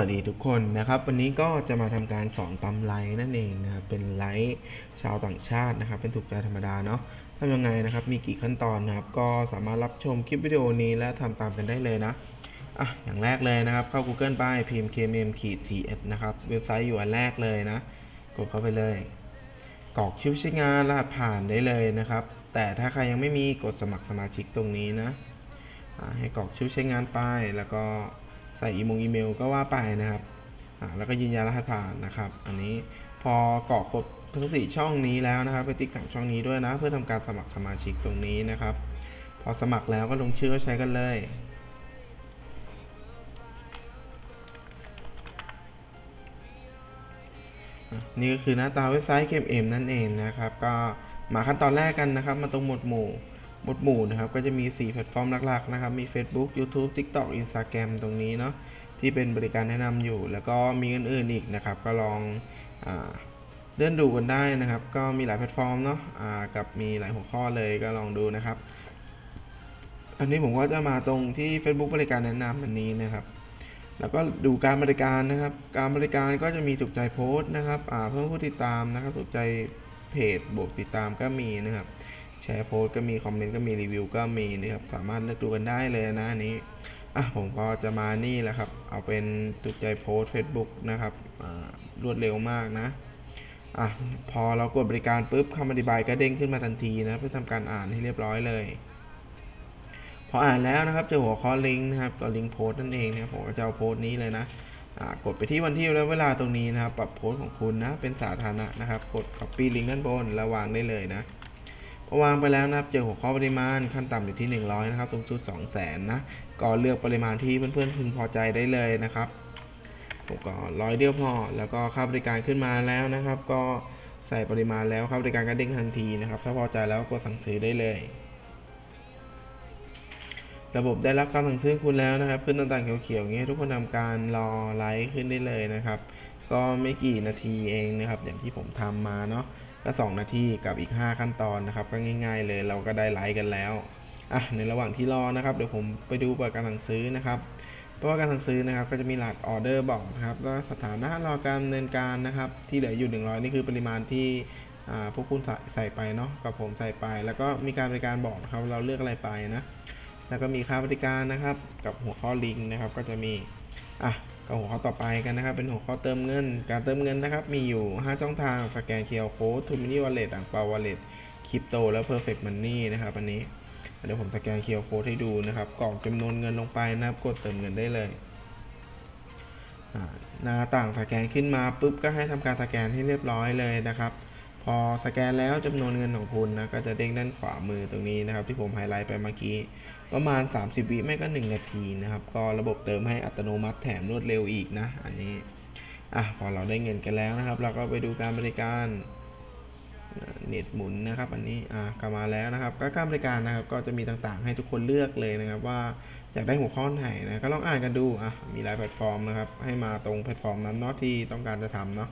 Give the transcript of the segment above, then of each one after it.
วัสดีทุกคนนะครับ วันนี้ก็จะมาทำการสอนตำไลน์นั่นเองนะครับเป็นไลฟ์ชาวต่างชาตินะครับ เป็นถูกใจธรรมดาเนาะทำยังไงนะครับ มีกี่ขั้นตอนนะครับ ก็สามารถรับชมคลิปวิดีโอนี้และทำตามกันได้เลยนะอะอย่างแรกเลยนะครับเข้า Google ไปพิมพ์ kmm ts นะครับเว็บไซต์อยู่อันแรกเลยนะ กดเข้าไปเลยกรอกชื่อใช้งานรหัสผ่านได้เลยนะครับ แต่ถ้าใครยังไม่มีกดสมัครสมาชิกตรงนี้นะให้กรอกชื่อใช้งานไปแล้วก็ ใส่อีมงอีเมลก็ว่าไปนะครับแล้วก็ยืนยันรหัสผ่านนะครับ อันนี้พอกรอกครบทั้งสี่ช่องนี้แล้วนะครับไปติ๊กถังช่องนี้ด้วยนะ เพื่อทำการสมัครสมาชิกตรงนี้นะครับ พอสมัครแล้วก็ลงชื่อก็ใช้กันเลยนี่ก็คือหน้าตาเว็บไซต์ KMM นั่นเองนะครับ ก็มาขั้นตอนแรกกันนะครับ มาตรงหมวดหมู่ หมวดหมู่นะครับ ก็จะมี 4 แพลตฟอร์มหลักๆนะครับ มี Facebook YouTube TikTok Instagram ตรงนี้เนาะที่เป็นบริการแนะนำอยู่ แล้วก็มีอื่นๆอีกนะครับ ก็ลองอเลื่นดูกันได้นะครับ ก็มีหลายแพลตฟอร์มเนาะอ่ากับมีหลายหัวข้อเลยก็ลองดูนะครับ อันนี้ผมก็จะมาตรงที่ Facebook บริการแนะนำอันนี้นะครับแล้วก็ดูการบริการนะครับ การบริการก็จะมีถูกใจโพสต์นะครับเพิ่มผู้ติดตามนะครับถูกใจเพจบวกติดตามก็มีนะครับ แชร์โพสก็มีคอมเมนต์ก็มีรีวิวก็มีนะครับ สามารถเลือกดูกันได้เลยนะนี้อะผมก็จะมานี่แหละครับ เอาเป็นถูกใจโพสต์ Facebook นะครับรวดเร็วมากนะอะพอเรากดบริการปุ๊บคำอธิบายก็เด้งขึ้นมาทันทีนะเพื่อทำการอ่านให้เรียบร้อยเลย พออ่านแล้วนะครับเจอหัวข้อลิงก์นะครับตัวลิงก์โพสต์นั่นเองนะครับผมก็จะเอาโพสต์นี้เลยนะอ่ากดไปที่วันที่และเวลาตรงนี้นะครับ ปรับโพสต์ของคุณนะเป็นสาธารณะนะครับ กด copy ลิงก์ด้านบนแล้วางได้เลยนะ วางไปแล้วนะครับ เจอหัวข้อปริมาณขั้นต่ำอยู่ที่ 100 นะครับ สูงสุด 200,000 นะ ก็เลือกปริมาณที่เพื่อนๆพึงพอใจได้เลยนะครับผมก็ร้อยเดียวพอ แล้วก็ค่าบริการขึ้นมาแล้วนะครับ ก็ใส่ปริมาณแล้วค่าบริการก็เด้งทันทีนะครับ ถ้าพอใจแล้วกดสั่งซื้อได้เลย ระบบได้รับการสั่งซื้อคุณแล้วนะครับ ขึ้นต่างๆเขียวๆอย่างเงี้ยทุกคนทำการรอไลค์ขึ้นได้เลยนะครับ ก็ไม่กี่นาทีเองนะครับ อย่างที่ผมทำมาเนาะก็2นาทีกับอีก 5 ขั้นตอนนะครับ ก็ง่าย ๆ เลยเราก็ได้ไลค์กันแล้วอะในระหว่างที่รอนะครับเดี๋ยวผมไปดูเปิดการสั่งซื้อนะครับเพราะว่าการสั่งซื้อนะครับก็จะมีหลักออเดอร์บอกนะครับว่าสถานะรอการดำเนินการนะครับ ที่เหลืออยู่ 100 นี่คือปริมาณที่พวกคุณใส่ใส่ไปเนาะกับผมใส่ไป แล้วก็มีการบริการบอกนะครับเราเลือกอะไรไปนะแล้วก็มีค่าบริการนะครับ กับหัวข้อลิงก์นะครับ ก็จะมีอะ ก็หัวข้อต่อไปกันนะครับ เป็นหัวข้อเติมเงิน การเติมเงินนะครับ มีอยู่ 5 ช่องทาง สแกนเคอร์โค้ดทูมินิวอลเล็ตอ่างเปาวอลเล็ตคริปโตและ Perfect Money นะครับ อันนี้ เดี๋ยวผมสแกนเคอร์โค้ดให้ดูนะครับกรอกจำนวนเงินลงไปนะครับ กดเติมเงินได้เลยหน้าต่างสแกนขึ้นมาปุ๊บก็ให้ทำการสแกนให้เรียบร้อยเลยนะครับ พอสแกนแล้วจำนวนเงินของคุณนะก็จะเด้งด้านขวามือตรงนี้นะครับ ที่ผมไฮไลท์ไปเมื่อกี้ ประมาณ 30 วิไม่ก็ 1 นาทีนะครับ ก็ระบบเติมให้อัตโนมัติแถมรวดเร็วอีกนะ อันนี้อะพอเราได้เงินกันแล้วนะครับ เราก็ไปดูการบริการเน็ตหมุนนะครับ อันนี้อะกลับมาแล้วนะครับ ก็การบริการนะครับ ก็จะมีต่างๆ ให้ทุกคนเลือกเลยนะครับว่า อยากได้หัวข้อไหนนะก็ลองอ่านกันดูอะมีหลายแพลตฟอร์มนะครับ ให้มาตรงแพลตฟอร์มนั้นเนาะที่ต้องการจะทำเนาะ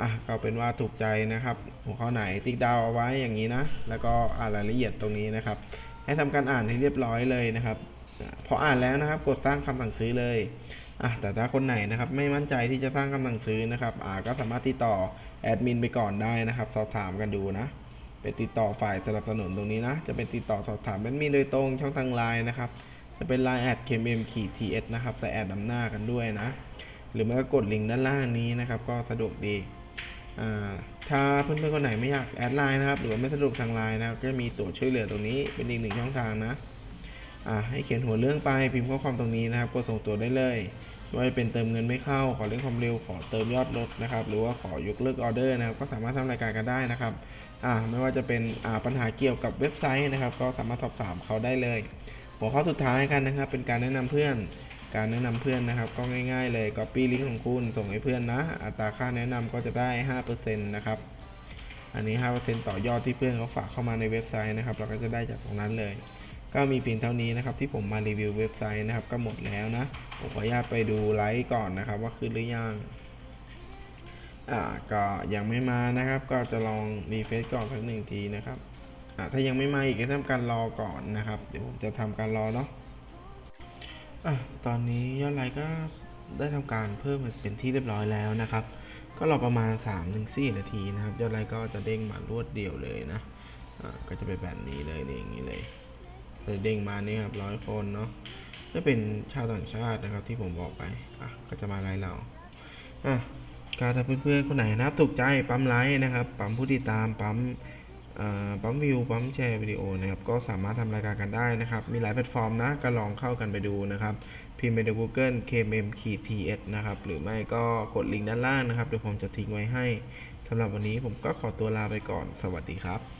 อะก็เป็นว่าถูกใจนะครับ หัวข้อไหนติ๊กดาวเอาไว้อย่างนี้นะ แล้วก็อ่านรายละเอียดตรงนี้นะครับ ให้ทำการอ่านให้เรียบร้อยเลยนะครับพออ่านแล้วนะครับกดสร้างคำสั่งซื้อเลยอะแต่ถ้าคนไหนนะครับไม่มั่นใจที่จะสร้างคำสั่งซื้อนะครับอ่าก็สามารถติดต่อแอดมินไปก่อนได้นะครับสอบถามกันดูนะไปติดต่อฝ่ายสนับสนุนตรงนี้นะ จะเป็นติดต่อสอบถามแอดมินโดยตรงช่องทางไลน์นะครับ จะเป็น Line แอด KMM ขีด TS นะครับใส่แอดนำหน้ากันด้วยนะ หรือไม่ก็กดลิงก์ด้านล่างนี้นะครับ ก็สะดวกดีถ้าเพื่อนๆคนไหนไม่อยากแอดไลน์นะครับ หรือว่าไม่สะดวกทางไลน์นะก็มีตัวช่วยเหลือตรงนี้เป็นอีกหนึ่งช่องทางนะให้เขียนหัวเรื่องไปพิมพ์ข้อความตรงนี้นะครับกดส่งตัวได้เลยไม่ว่าเป็นเติมเงินไม่เข้า ขอเร่งความเร็ว ขอเติมยอดลดนะครับ หรือว่าขอยกเลิกออเดอร์นะครับ ก็สามารถทำรายการกันได้นะครับ ไม่ว่าจะเป็นปัญหาเกี่ยวกับเว็บไซต์นะครับ ก็สามารถสอบถามเขาได้เลย หัวข้อสุดท้ายกันนะครับ เป็นการแนะนำเพื่อน การแนะนำเพื่อนนะครับ ก็ง่าย ๆ เลย Copy ลิงก์ของคุณส่งให้เพื่อนนะ อัตราค่าแนะนำก็จะได้ 5%นะครับ อันนี้ 5%ต่อยอดที่เพื่อนเขาฝากเข้ามาในเว็บไซต์นะครับ เราก็จะได้จากตรงนั้นเลย ก็มีเพียงเท่านี้นะครับ ที่ผมมารีวิวเว็บไซต์นะครับ ก็หมดแล้วนะผมขออนุญาตไปดูไลค์ก่อนนะครับ ว่าขึ้นหรือยังอ่าก็ยังไม่มานะครับ ก็จะลองรีเฟซก่อนสักหนึ่งทีนะครับ ถ้ายังไม่มาอีกก็ทำการรอก่อนนะครับ เดี๋ยวผมจะทำการรอเนาะอะตอนนี้ยอดไลค์ก็ได้ทำการเพิ่มเป็นที่เรียบร้อยแล้วนะครับ ก็รอประมาณ3-4นาทีนะครับ ยอดไลค์ก็จะเด้งมารวดเดียวเลยนะอ่าก็จะเป็นแบบนี้เลยนี่อย่างนี้เลยเลยเด้งมานี่ครับร้อยคนเนาะก็เป็นชาวต่างชาตินะครับที่ผมบอกไปอะก็จะมาไลค์เราอะการถ้าเพื่อนๆคนไหนนะครับถูกใจปั๊มไลค์นะครับ ปั๊มผู้ติดตามปั๊ม ปั๊มวิวปั๊มแชร์วิดีโอนะครับก็สามารถทำรายการกันได้นะครับ มีหลายแพลตฟอร์มนะก็ลองเข้ากันไปดูนะครับ พิมพ์ไปใน Google KMM TS นะครับ หรือไม่ก็กดลิงก์ด้านล่างนะครับ เดี๋ยวผมจะทิ้งไว้ให้สำหรับวันนี้ผมก็ขอตัวลาไปก่อน สวัสดีครับ